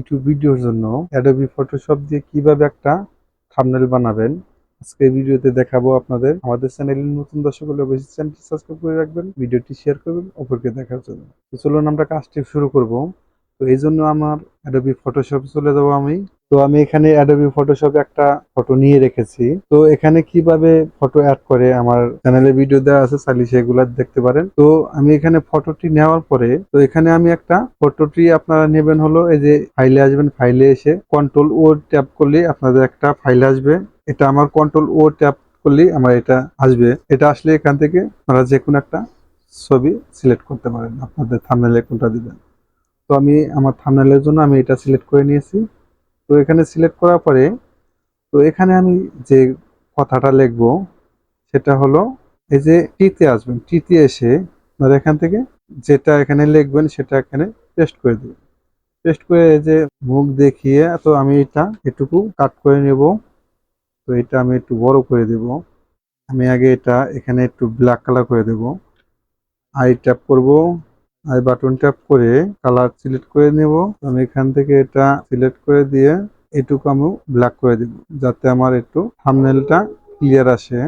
YouTube ভিডিওর জন্য Adobe Photoshop দিয়ে কীভাবে একটা থামনেল বানাবেন, আজকে ভিডিওতে দেখাবো আপনাদের। আমাদের চ্যানেলের নতুন দর্শক হলে অবশ্যই চ্যানেলটি সাবস্ক্রাইব করে রাখবেন ভিডিওটি শেয়ার করবেন, অপরকে দেখার জন্য। চলুন আমরা কাজটি শুরু করব। তো এই জন্য আমার অ্যাডোবি ফটোশপ চলে যাব আমি। তো আমি এখানে অ্যাডোবি ফটোশপে একটা ফটো নিয়ে রেখেছি। তো এখানে কীভাবে ফটো অ্যাড করে আমার চ্যানেলে ভিডিও দেওয়া আছে চাইলে সেগুলো দেখতে পারেন। তো আমি এখানে ফটোটি নেওয়ার পরে, তো এখানে আমি একটা ফটোটি আপনারা নেবেন হলো এই যে ফাইলে আসবেন ফাইলে এসে কন্ট্রোল ও ট্যাপ করলে আপনাদের একটা ফাইল আসবে। এটা আমার কন্ট্রোল ও ট্যাপ করলেই আমার এটা আসবে। এটা আসলে এখান থেকে আপনারা যে কোনো একটা ছবি সিলেক্ট করতে পারেন। আপনাদের থামনেলে কোনটা দিবেন। তো আমি আমার থামনেলের জন্য আমি এটা সিলেক্ট করে নিয়েছি। তো এখানে সিলেক্ট করার পরে, তো এখানে আমি যে কথাটা লিখব, সেটা হলো, এই যে টিতে আসবেন, টিতে এসে আপনারা এখান থেকে যেটা এখানে লিখবেন, সেটা এখানে পেস্ট করে দেবেন। পেস্ট করে এই যে মুখ দেখিয়ে, তো আমি এটা এটুকু কাট করে নেব। তো এটা আমি একটু বড় করে দেব। আমি আগে এটা এখানে একটু ব্ল্যাক কালার করে দেব। আই ট্যাপ করব। আই বাটন ট্যাপ করে কালার সিলেক্ট করে নেব। আমি এখান থেকে এটা সিলেক্ট করে দিয়ে এটুকু আমি ব্ল্যাক করে দিব, যাতে আমার একটু থামনেলটা ক্লিয়ার আসে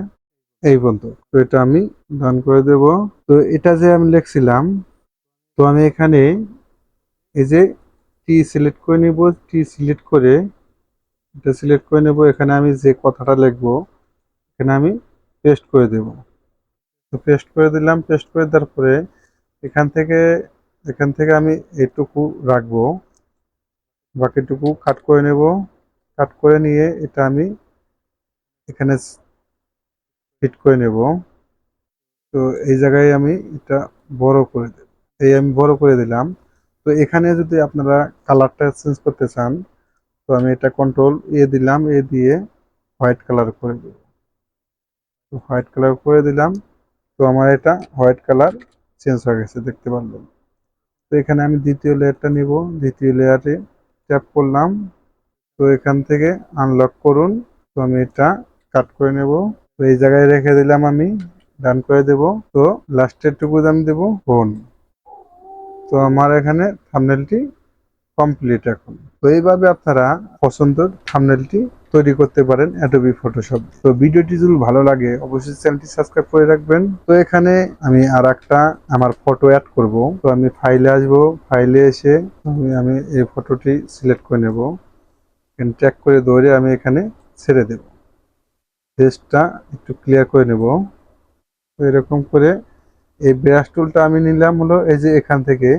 এই পর্যন্ত। তো এটা আমি ডান করে দেব। তো এটা যে আমি লিখছিলাম, তো আমি এখানে এই যে টি সিলেক্ট করে নিব টি সিলেক্ট করে এটা সিলেক্ট করে নেব। এখানে আমি যে কথাটা লিখব, এখানে আমি পেস্ট করে দেব। তো পেস্ট করে দিলাম পেস্ট করে দেওয়ার পরে এখান থেকে এখান থেকে আমি এটুকু রাখব। বাকিটুকু কাট করে নেব। কাট করে নিয়ে এটা আমি এখানে ফিট করে নেব। তো এই জায়গায় আমি এটা বড় করে দেব এই আমি বড় করে দিলাম। তো এখানে যদি আপনারা কালারটা চেঞ্জ করতে চান, তো আমি এটা কন্ট্রোল এ দিলাম। এ দিয়ে হোয়াইট কালার করে দেব। তো হোয়াইট কালার করে দিলাম। তো আমার এটা হোয়াইট কালার চেঞ্জ হয়ে গেছে, দেখতে পারলাম তো এখানে আমি দ্বিতীয় লেয়ারটা নিব। দ্বিতীয় লেয়ারে ট্যাপ করলাম। তো এখান থেকে আনলক করুন। তো আমি এটা কাট করে নেব। তো এই জায়গায় রেখে দিলাম আমি। ডান করে দেব। তো লাস্টের টুকু আমি দেব ফোন তো আমার এখানে থামনেলটি কমপ্লিট এখন। তো এইভাবে আপনারা পছন্দের থামনেলটি তৈরি করতে পারেন অ্যাডোবি ফটোশপ তো ভিডিওটি যদি ভালো লাগে, অবশ্যই চ্যানেলটি সাবস্ক্রাইব করে রাখবেন। তো এখানে আমি আর একটা আমার ফটো অ্যাড করব। তো আমি ফাইলে আসব। ফাইলে এসে আমি আমি এই ফটোটি সিলেক্ট করে নেব। ট্যাগ করে ধরে আমি এখানে ছেড়ে দেব। ফেসটা একটু ক্লিয়ার করে নেব। তো এরকম করে এই ব্রাশ টুলটা আমি নিলাম হলো এই যে এখান থেকে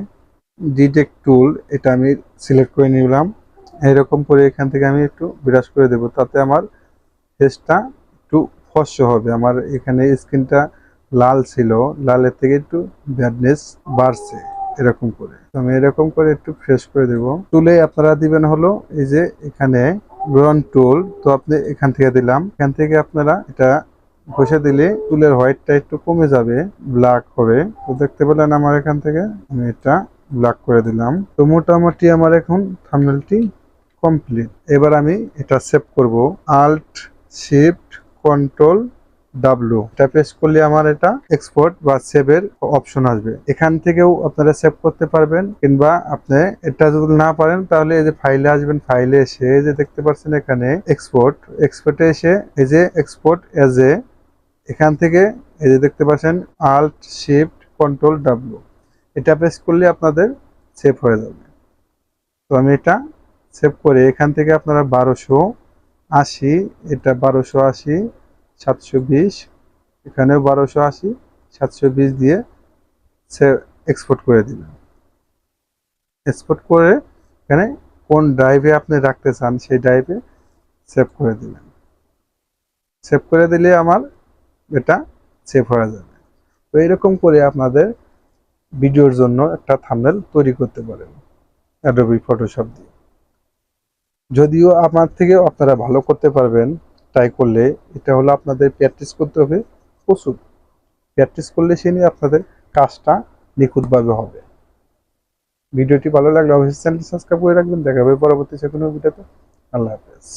ডিটেক্ট টুল এটা আমি সিলেক্ট করে নিলাম। এরকম করে এখান থেকে আমি একটু ব্রাশ করে দেব। তাতে আমার ফেসটা একটু ফস্য হবে। আমার এখানে স্কিনটা লাল ছিল। লালের থেকে একটু ব্যাডনেস বাড়ছে এরকম করে। আমি এরকম করে একটু ফ্রেশ করে দেব। তুলে আপনারা দিবেন হলো এই যে এখানে রন টুল তো আপনি এখান থেকে দিলাম। এখান থেকে আপনারা এটা বসে দিলে চুলের হোয়াইটটা একটু কমে যাবে ব্ল্যাক হবে। তো দেখতে পেলেন আমার এখান থেকে আমি এটা ব্ল্যাক করে দিলাম। তো মোটামুটি আমার এখন থামনেলটি কমপ্লিট এবার আমি এটা সেভ করব। আল্ট শিফট কন্ট্রোল ডাব্লু এটা প্রেস করলে আমার এটা এক্সপোর্ট বা সেভের অপশন আসবে। এখান থেকেও আপনারা সেভ করতে পারবেন, কিংবা আপনি এটা যদি না পারেন, তাহলে এই যে ফাইলে আসবেন ফাইলে এসে যে দেখতে পাচ্ছেন এখানে এক্সপোর্ট এক্সপোর্টে এসে এই যে এক্সপোর্ট এজ এ এখান থেকে এই যে দেখতে পাচ্ছেন আল্ট শিফট কন্ট্রোল ডাব্লু এটা প্রেস করলে আপনাদের সেভ হয়ে যাবে। তো আমি এটা সেভ করে এখান থেকে আপনারা বারোশো আশি, এটা বারোশো আশি, সাতশো বিশ, এখানেও বারোশো আশি, সাতশো বিশ দিয়ে সে এক্সপোর্ট করে দিলাম। এক্সপোর্ট করে এখানে কোন ড্রাইভে আপনি রাখতে চান সেই ড্রাইভে সেভ করে দিলেন সেভ করে দিলে আমার এটা সেভ হয়ে যাবে। তো এরকম করে আপনাদের ভিডিওর জন্য একটা থাম্বনেল তৈরি করতে পারেন। অ্যাডোবি ফটোশপ দিয়ে। যদিও আমার থেকে আপনারা ভালো করতে পারবেন ট্রাই করলে এটা হলো আপনাদের প্র্যাকটিস করতে হবে, প্রচুর। প্র্যাকটিস করলে সে নিয়ে আপনাদের কাজটা নিখুঁতভাবে হবে। ভিডিওটি ভালো লাগলে অবশ্যই চ্যানেলটি সাবস্ক্রাইব করে রাখবেন। দেখা হবে পরবর্তী যে ভিডিওতে। আল্লাহ হাফেজ।